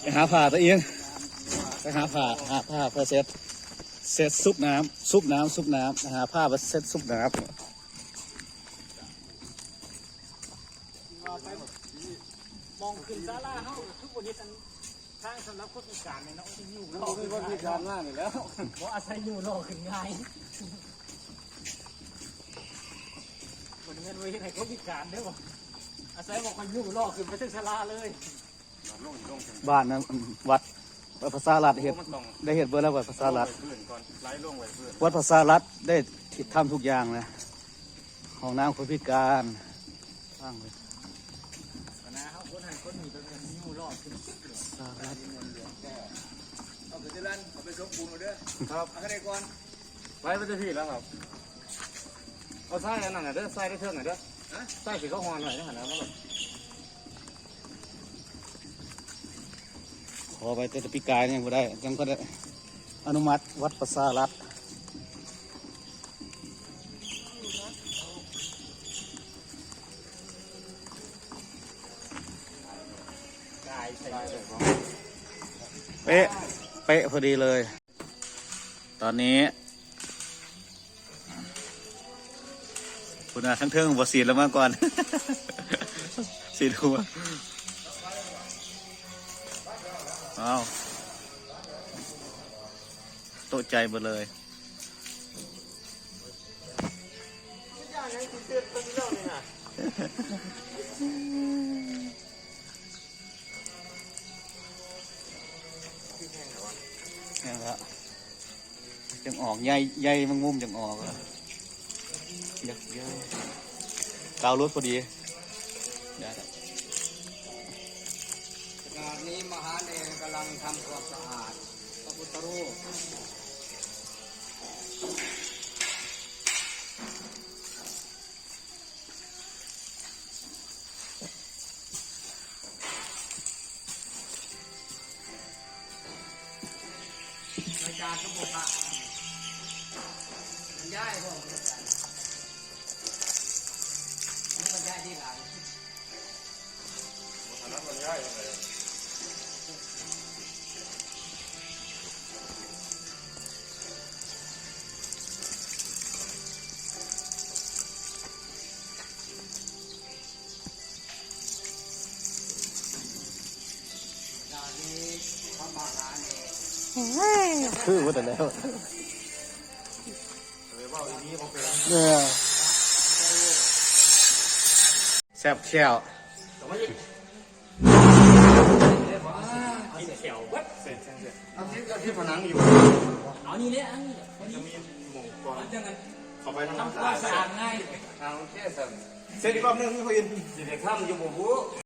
ไปหาผ่าตัวเองไปหาผ่าหาผ้าเพื่อเซ็ตเซ็ตซุปน้ำซุปน้ำซุปน้ำหาผ้ามาเซ็ตซุปน้มองขึ้นศาลาเฮาทุกวันนี้อันทางสำหรับคนพิการเนี่ยเนาะจะอยู่ำเราเป็นคนพิการมากอยู่แล้วบ่อาศัยอยู่รอขึ้นง่ายคนเงินไว้ให้คนพิการเด้อบ่ อาศัยบอกคนอยู่รอขึ้นไปถึงศาลาเลยบ้านนะวัดวัดภาษาลัดเห็ดมันต้องได้เห็ดเบอร์แล้ววัดภาษาลัดพื้นก่อนไล่ลงไว้พื้นวัดภาษาลัดได้ทำทุกอย่างนะห้องน้ำคนพิการสร้างเลยนะเฮาคนให้คนมีเป็นเงินอยู่รอขึ้นภาษาลัดเอาไปที่ร้านเอาไปซบปูนเอาเด้อครับเอาได้ก่อนไว้ไปที่พี่แล้วครับเอาใส่อันนั้นน่ะเด้อใส่ได้เท่าไหร่เด้อ ใส่สีข้าวหอนหน่อยนะฮะนะมันขอไปแต่พิการยังไม่ได้ยังก็ได้อนุมัติวัดภาษาลัดเป๊ะ เป๊ะพอดีเลย ตอนนี้ คุณอาทั้งเทิงบทสีแล้วมาก่อน สีดูมาเอาโตใจหมดเลยนี่แหละจังออกใยใยมันงุ่มจังออกอะ ยักเยอะกาวรถพอดีได้แล้วขณะนี้มหาเนรกำลังทำความสะอาดพระพุทธรูปอาจารย์ก็บอกว่ามันย้ายพวก คือว่าแต่แล้วเนี่ยแซ่บแช่วกินเขียวเบิดเอาที่เอาที่ผนังอยู่เอานี่เนี่ยอันนี้จะมีหมู่ก่อนมันจังไงเข้าไปทำทำความสะอาดง่ายทางแค่สั่งเสร็จอีกรอบนึงพี่พยินสิเด็กข้ามอยู่บ่ฮู้